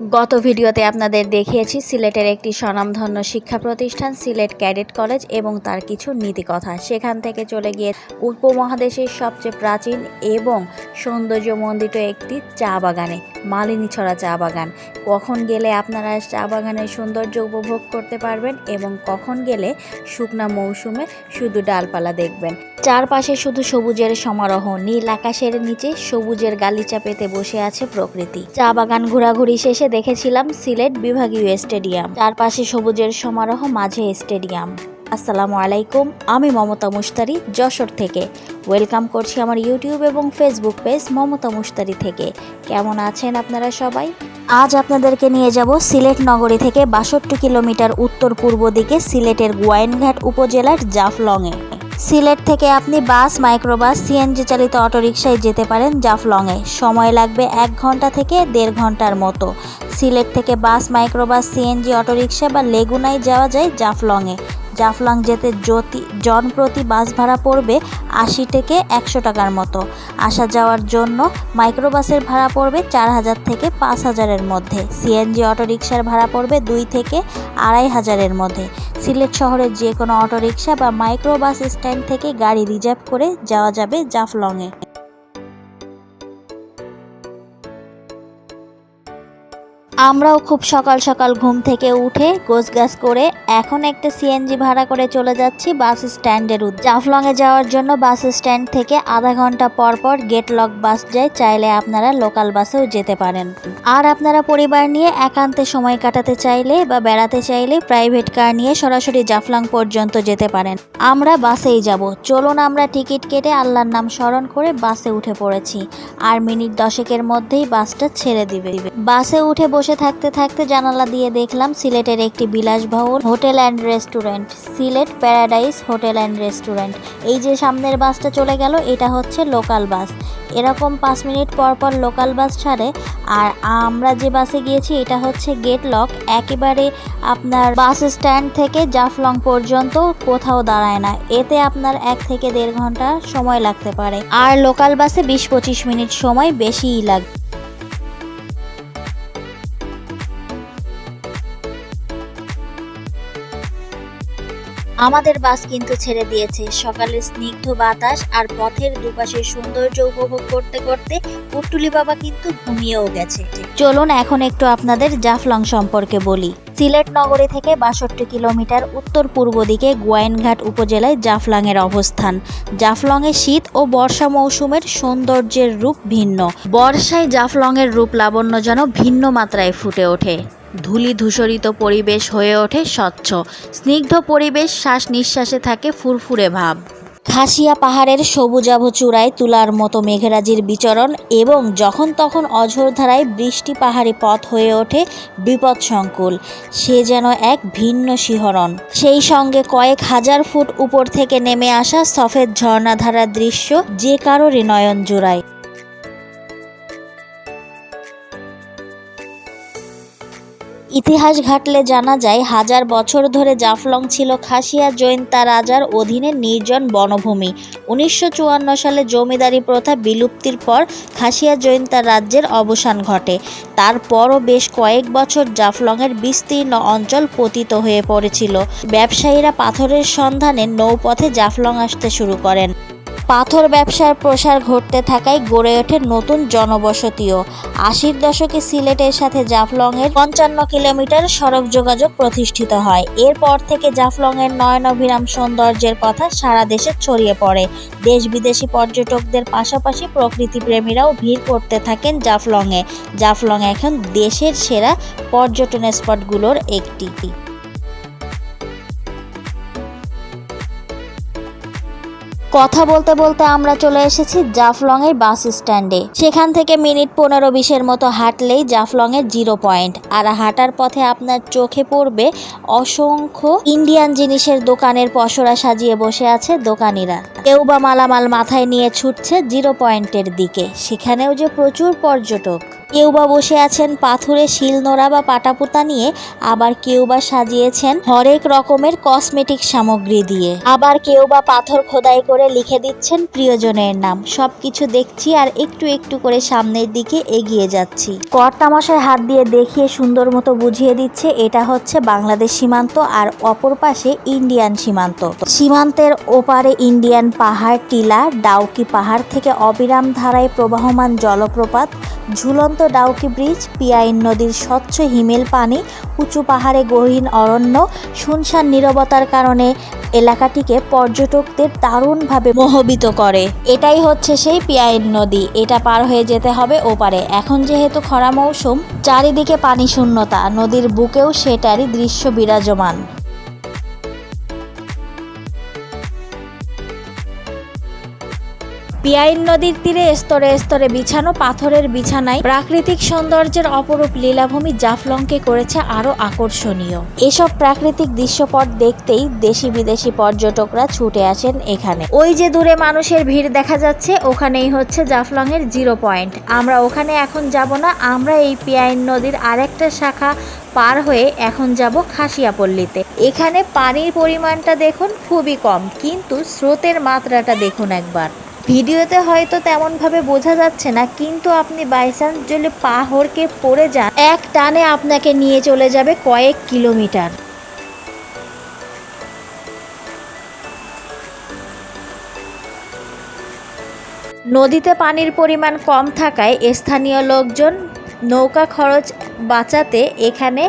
গত ভিডিওতে আপনাদের দেখিয়েছি সিলেটের একটি স্বনামধন্য শিক্ষা প্রতিষ্ঠান, সিলেট ক্যাডেট কলেজ এবং তার কিছু নীতিকথা। সেখান থেকে চলে গিয়ে উপমহাদেশের সবচেয়ে প্রাচীন এবং সৌন্দর্যমণ্ডিত একটি চা বাগানে মালিনীছড়া চা বাগান। কখন গেলে আপনারা চা বাগানের সৌন্দর্য উপভোগ করতে পারবেন এবং কখন গেলে শুকনা মৌসুমে শুধু ডালপালা দেখবেন? চারপাশে শুধু সবুজের সমারোহ, নীল আকাশের নিচে সবুজের গালিচা পেতে বসে আছে প্রকৃতি। চা বাগান ঘোরাঘুরি শেষে দেখেছিলাম সিলেট বিভাগীয় স্টেডিয়াম। চারপাশে সবুজের সমারোহ, মাঝে স্টেডিয়াম। আসসালামু আলাইকুম, আমি মমতা মুস্তারি যশোর থেকে। ওয়েলকাম করছি আমার ইউটিউব এবং ফেসবুক পেজ মমতা মুস্তারি থেকে। কেমন আছেন আপনারা সবাই? আজ আপনাদেরকে নিয়ে যাব সিলেট নগরী থেকে বাষট্টি কিলোমিটার উত্তর পূর্ব দিকে সিলেটের গোয়াইনঘাট উপজেলার জাফলংয়ে। সিলেট থেকে আপনি বাস, মাইক্রোবাস, সিএনজি চালিত অটোরিকশায় যেতে পারেন জাফলংয়ে। সময় লাগবে এক ঘণ্টা থেকে দেড় ঘণ্টার মতো। সিলেট থেকে বাস, মাইক্রোবাস, সিএনজি অটোরিকশা বা লেগুনায় যাওয়া যায় জাফলংয়ে। জাফলং যেতে জ্যোতি জনপ্রতি বাস ভাড়া পড়বে আশি থেকে একশো টাকার মতো। আসা যাওয়ার জন্য মাইক্রোবাসের ভাড়া পড়বে চার হাজার থেকে পাঁচ হাজারের মধ্যে। সিএনজি অটোরিকশার ভাড়া পড়বে দুই থেকে আড়াই হাজারের মধ্যে। সিলেট শহরের যে কোনো অটোরিকশা বা মাইক্রোবাস স্ট্যান্ড থেকে গাড়ি রিজার্ভ করে যাওয়া যাবে জাফলংয়ে। আমরাও খুব সকাল সকাল ঘুম থেকে উঠে গোছগাছ করে এখন একটা সিএনজি ভাড়া করে চলে যাচ্ছি বাস স্ট্যান্ডের উদ্দেশ্যে জাফলংয়ে যাওয়ার জন্য বাস স্ট্যান্ড থেকে আধা ঘণ্টা পর পর গেট লক বাস যায়, চাইলে আপনারা লোকাল বাসেও যেতে পারেন। আর আপনারা পরিবার নিয়ে একান্তে সময় কাটাতে চাইলে বা বেড়াতে চাইলে প্রাইভেট কার নিয়ে সরাসরি জাফলং পর্যন্ত যেতে পারেন। আমরা বাসেই যাব। চলুন আমরা টিকিট কেটে আল্লাহর নাম স্মরণ করে বাসে উঠে পড়েছি। আর মিনিট দশেকের মধ্যেই বাসটা ছেড়ে দিবে। বাসে উঠে বসে থাকতে থাকতে জানালা দিয়ে দেখলাম সিলেটের একটি বিলাসবহুল hotel and restaurant. Sylhet paradise hotel and restaurant. এই যে সামনের বাসটা চলে গেল, এটা হচ্ছে লোকাল বাস। এরকম পাঁচ মিনিট পর পর লোকাল বাস ছাড়ে, আর আমরা যে বাসে গিয়েছি, এটা হচ্ছে গেট লক। একেবারে আপনার বাস স্ট্যান্ড থেকে জাফলং পর্যন্ত কোথাও দাঁড়ায় না। এতে আপনার এক থেকে দেড় ঘণ্টা সময় লাগতে পারে। আর লোকাল বাসে বিশ পঁচিশ মিনিট সময় বেশিই লাগবে। আমাদের বাস কিন্তু ছেড়ে দিয়েছে। সকালের স্নিগ্ধ বাতাস আর পথের দুপাশের সৌন্দর্য উপভোগ করতে করতে পুটুলি বাবা কিন্তু ঘুমিয়েও গেছে। চলুন এখন একটু আপনাদের জাফলং সম্পর্কে বলি। সিলেট নগরী থেকে বাষট্টি কিলোমিটার উত্তর পূর্ব দিকে গোয়াইনঘাট উপজেলায় জাফলংয়ের অবস্থান। জাফলংয়ে শীত ও বর্ষা মৌসুমের সৌন্দর্যের রূপ ভিন্ন। বর্ষায় জাফলংয়ের রূপ লাবণ্য যেন ভিন্ন মাত্রায় ফুটে ওঠে। ধূলি ধূসরিত পরিবেশ হয়ে ওঠে স্বচ্ছ। স্নিগ্ধ পরিবেশ, শ্বাস নিঃশ্বাসে থাকে ফুরফুরে ভাব। খাসিয়া পাহাড়ের সবুজাভ চূড়ায় তুলার মতো মেঘরাজির বিচরণ এবং যখন তখন অঝোর ধারায় বৃষ্টি পাহাড়ি পথ হয়ে ওঠে বিপদসংকুল। সে যেন এক ভিন্ন শিহরণ। সেই সঙ্গে কয়েক হাজার ফুট উপর থেকে নেমে আসা সফেদ ঝর্ণাধারার দৃশ্য যে কারোরই নয়ন জোড়ায় ইতিহাস ঘাটলে জানা যায়, হাজার বছর ধরে জাফলং ছিল খাসিয়া জৈন্তা রাজার অধীনে নির্জন বনভূমি। উনিশশো চুয়ান্ন সালে জমিদারি প্রথা বিলুপ্তির পর খাসিয়া জৈন্তা রাজ্যের অবসান ঘটে। তারপরও বেশ কয়েক বছর জাফলংয়ের বিস্তীর্ণ অঞ্চল পতিত হয়ে পড়েছিল। ব্যবসায়ীরা পাথরের সন্ধানে নৌপথে জাফলং আসতে শুরু করেন। পাথর ব্যবসার প্রসার ঘটতে থাকায় গড়ে ওঠে নতুন জনবসতিও। আশির দশকে সিলেটের সাথে জাফলংয়ের পঞ্চান্ন কিলোমিটার সড়ক যোগাযোগ প্রতিষ্ঠিত হয়। এরপর থেকে জাফলংয়ের নয়নভিরাম সৌন্দর্যের কথা সারা দেশে ছড়িয়ে পড়ে। দেশ বিদেশি পর্যটকদের পাশাপাশি প্রকৃতিপ্রেমীরাও ভিড় করতে থাকেন জাফলংয়ে। জাফলং এখন দেশের সেরা পর্যটন স্পটগুলোর একটি কথা বলতে বলতে আমরা চলে এসেছি জাফলং এর বাস স্ট্যান্ডে। সেখান থেকে মিনিট পনেরো বিশের মতো হাঁটলেই জাফলং এর জিরো পয়েন্ট। আর হাঁটার পথে আপনার চোখে পড়বে অসংখ্য ইন্ডিয়ান জিনিসের দোকানের পসরা সাজিয়ে বসে আছে দোকানিরা। কেউ বা মালামাল মাথায় নিয়ে ছুটছে জিরো পয়েন্টের দিকে। সেখানেও যে প্রচুর পর্যটক। কেউ বা বসে আছেন পাথুরে শিলনোড়া বা পাটাপুতা নিয়ে, আবার কেউ বা সাজিয়েছেন হরেক রকমের কসমেটিক সামগ্রী দিয়ে। আবার কেউ বা পাথর খোদাই করে লিখে দিচ্ছেন প্রিয়জনের নাম। সবকিছু দেখছি আর একটু একটু করে সামনের দিকে এগিয়ে যাচ্ছি। কর্তামশায় হাত দিয়ে দেখিয়ে সুন্দর মতো বুঝিয়ে দিচ্ছে, এটা হচ্ছে বাংলাদেশ সীমান্ত আর অপর পাশে ইন্ডিয়ান সীমান্ত। সীমান্তের ওপারে ইন্ডিয়ান পাহাড়, টিলা, ডাউকি পাহাড় থেকে অবিরাম ধারায় প্রবাহমান জলপ্রপাত ঝুলন্ত ডাউকি ব্রিজ, পিয়াইন নদীর স্বচ্ছ হিমেল পানি, উঁচু পাহাড়ে গহীন অরণ্য, শুনশান নীরবতার কারণে এলাকাটিকে পর্যটকদের দারুণভাবে মোহবিত করে। এটাই হচ্ছে সেই পিয়াইন নদী। এটা পার হয়ে যেতে হবে ওপারে। এখন যেহেতু খরা মৌসুম, চারিদিকে পানি শূন্যতা। নদীর বুকেও সেটারই দৃশ্য বিরাজমান। পিয়াইন নদীর তীরে স্তরে স্তরে বিছানো পাথরের বিছানায় প্রাকৃতিক সৌন্দর্যের অপরূপ লীলাভূমি জাফলংকে করেছে আরও আকর্ষণীয়। এসব প্রাকৃতিক দৃশ্যপট দেখতেই দেশি বিদেশি পর্যটকরা ছুটে আসেন এখানে। ওই যে দূরে মানুষের ভিড় দেখা যাচ্ছে, ওখানেই হচ্ছে জাফলং এর জিরো পয়েন্ট। আমরা ওখানে এখন যাব না, আমরা এই পিয়াইন নদীর আরেকটা শাখা পার হয়ে এখন যাব খাসিয়াপল্লীতে। এখানে পানির পরিমাণটা দেখুন খুবই কম, কিন্তু স্রোতের মাত্রাটা দেখুন একবার। ভিডিওতে হয়তো তেমনভাবে বোঝা যাচ্ছে না, কিন্তু আপনি বাইচান্স যদি পাহড়কে পড়ে যান, এক টানে আপনাকে নিয়ে চলে যাবে কয়েক কিলোমিটার। নদীতে পানির পরিমাণ কম থাকায় স্থানীয় লোকজন নৌকা খরচ বাঁচাতে এখানে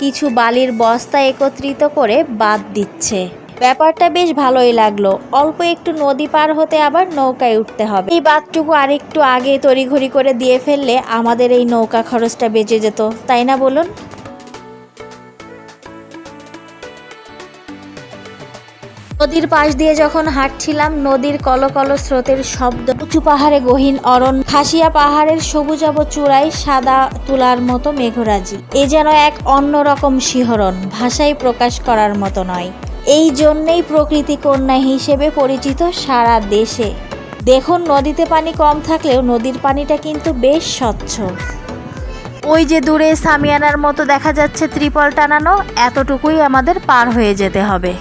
কিছু বালির বস্তা একত্রিত করে বাদ দিচ্ছে। ব্যাপারটা বেশ ভালোই লাগল। অল্প একটু নদী পার হতে আবার নৌকায় উঠতে হবে। এই বাদটুকু আরেকটু আগে তড়িঘড়ি করে দিয়ে ফেললে আমাদের এই নৌকা খরচটা বেঁচে যেত, তাই না বলুন? নদীর পাশ দিয়ে যখন হাঁটছিলাম, নদীর কলকল স্রোতের শব্দ, উঁচু পাহাড়ে গহীন অরণ খাসিয়া পাহাড়ের সবুজাব চূড়ায় সাদা তুলার মতো মেঘরাজি। এ যেন এক অন্যরকম শিহরণ ভাষায় প্রকাশ করার মতো নয়। এই জন্যেই প্রকৃতি কন্যা হিসেবে পরিচিত সারা দেশে। দেখুন, নদীতে পানি কম থাকলেও নদীর পানিটা কিন্তু বেশ স্বচ্ছ। ওই যে দূরে সামিয়ানার মতো দেখা যাচ্ছে ত্রিপল টানানো, এতটুকুই আমাদের পার হয়ে যেতে হবে।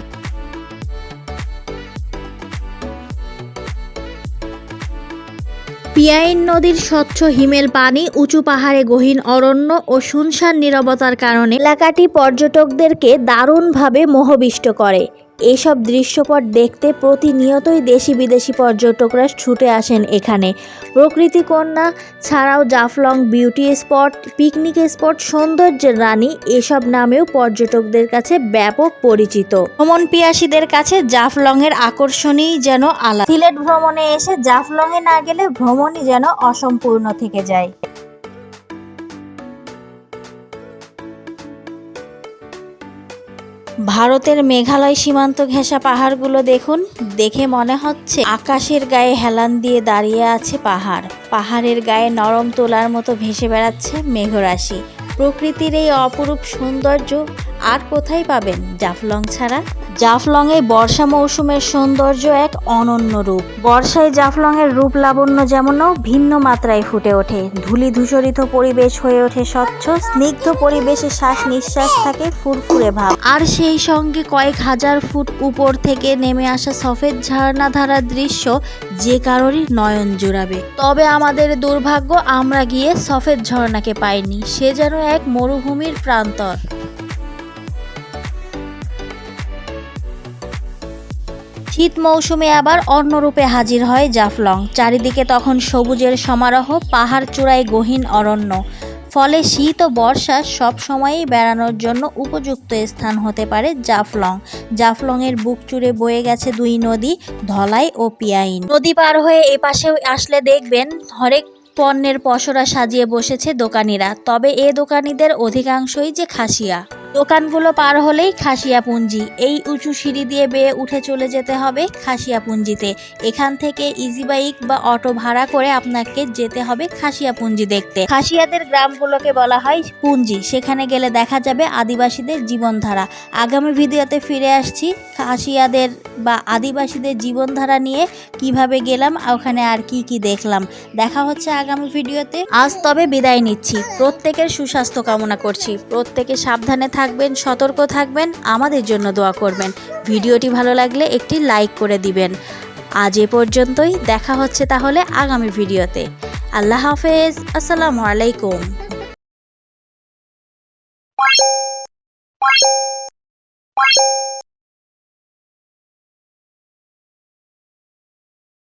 পিয়াইন নদীর স্বচ্ছ হিমেল পানি উঁচু পাহাড়ে গহীন অরণ্য ও শুনশান নিরবতার কারণে এলাকাটি পর্যটকদেরকে দারুণভাবে মোহবিষ্ট করে। এইসব দৃশ্যপট দেখতে প্রতিনিয়তই দেশি বিদেশি পর্যটকরা ছুটে আসেন এখানে। প্রকৃতি কন্যা ছাড়াও Jaflong beauty spot picnic spot সৌন্দর্যের রানী এসব নামেও পর্যটকদের কাছে ব্যাপক পরিচিত। ভ্রমণ পিয়াসীদের কাছে জাফলং এর আকর্ষণই যেন আলাদা। সিলেট ভ্রমণে এসে জাফলং এ না গেলে ভ্রমণই যেন অসম্পূর্ণ থেকে যায়। ভারতের মেঘালয় সীমান্ত ঘেঁষা পাহাড়গুলো দেখুন। দেখে মনে হচ্ছে আকাশের গায়ে হেলান দিয়ে দাঁড়িয়ে আছে পাহাড়। পাহাড়ের গায়ে নরম তোলার মতো ভেসে বেড়াচ্ছে মেঘরাশি। প্রকৃতির এই অপরূপ সৌন্দর্য আর কোথায় পাবেন? জাফলং ছাড়া? জাফলংয়ে বর্ষা মৌসুমের সৌন্দর্য এক অনন্য রূপ। বর্ষায় জাফলংয়ের রূপ লাবণ্য যেমনও ভিন্ন মাত্রায় ফুটে ওঠে। ধূলি ধূসরিত পরিবেশ হয়ে ওঠে স্বচ্ছ, স্নিগ্ধ পরিবেশে শ্বাস নিঃশ্বাস থাকে ফুরফুরে ভাব। আর সেই সঙ্গে কয়েক হাজার ফুট উপর থেকে নেমে আসা সফেদ ঝর্ণা ধারার দৃশ্য যে কারোরই নয়ন জুড়াবে। তবে আমাদের দুর্ভাগ্য আমরা গিয়ে সফেদ ঝর্ণাকে পাইনি। সে যেন এক মরুভূমির প্রান্তর। শীত মৌসুমে আবার অন্যরূপে হাজির হয় জাফলং। চারিদিকে তখন সবুজের সমারোহ, পাহাড় চূড়ায় গহীন অরণ্য। ফলে শীত ও বর্ষা সব সময়ই বেড়ানোর জন্য উপযুক্ত স্থান হতে পারে জাফলং। জাফলংয়ের বুক চুড়ে বয়ে গেছে দুই নদী, ধলাই ও পিয়াইন। নদী পার হয়ে এপাশেও আসলে দেখবেন, হরেক পণ্যের পসরা সাজিয়ে বসেছে দোকানিরা। তবে এ দোকানিদের অধিকাংশই যে খাসিয়া। দোকানগুলো পার হলেই খাসিয়াপুঞ্জি। এই উঁচু সিঁড়ি দিয়ে বেয়ে উঠে চলে যেতে হবে খাসিয়াপুঞ্জিতে। এখান থেকে ইজি বাইক বা অটো ভাড়া করে আপনাকে যেতে হবে খাসিয়াপুঞ্জি দেখতে। খাসিয়াদের গ্রামগুলোকে বলা হয় পুঞ্জি। সেখানে গেলে দেখা যাবে আদিবাসীদের জীবনধারা। আগামী ভিডিওতে ফিরে আসছি খাসিয়াদের বা আদিবাসীদের জীবনধারা নিয়ে, কীভাবে গেলাম, ওখানে আর কি কি দেখলাম। দেখা হচ্ছে আগামী ভিডিওতে। আজ তবে বিদায় নিচ্ছি। প্রত্যেকের সুস্বাস্থ্য কামনা করছি। প্রত্যেকে সাবধানে থাকবেন, সতর্ক থাকবেন, আমাদের জন্য দোয়া করবেন। ভিডিওটি ভালো লাগলে একটি লাইক করে দিবেন। আজ এ পর্যন্তই, দেখা হচ্ছে তাহলে আগামী ভিডিওতে। আল্লাহ হাফেজ, আসসালামু আলাইকুম।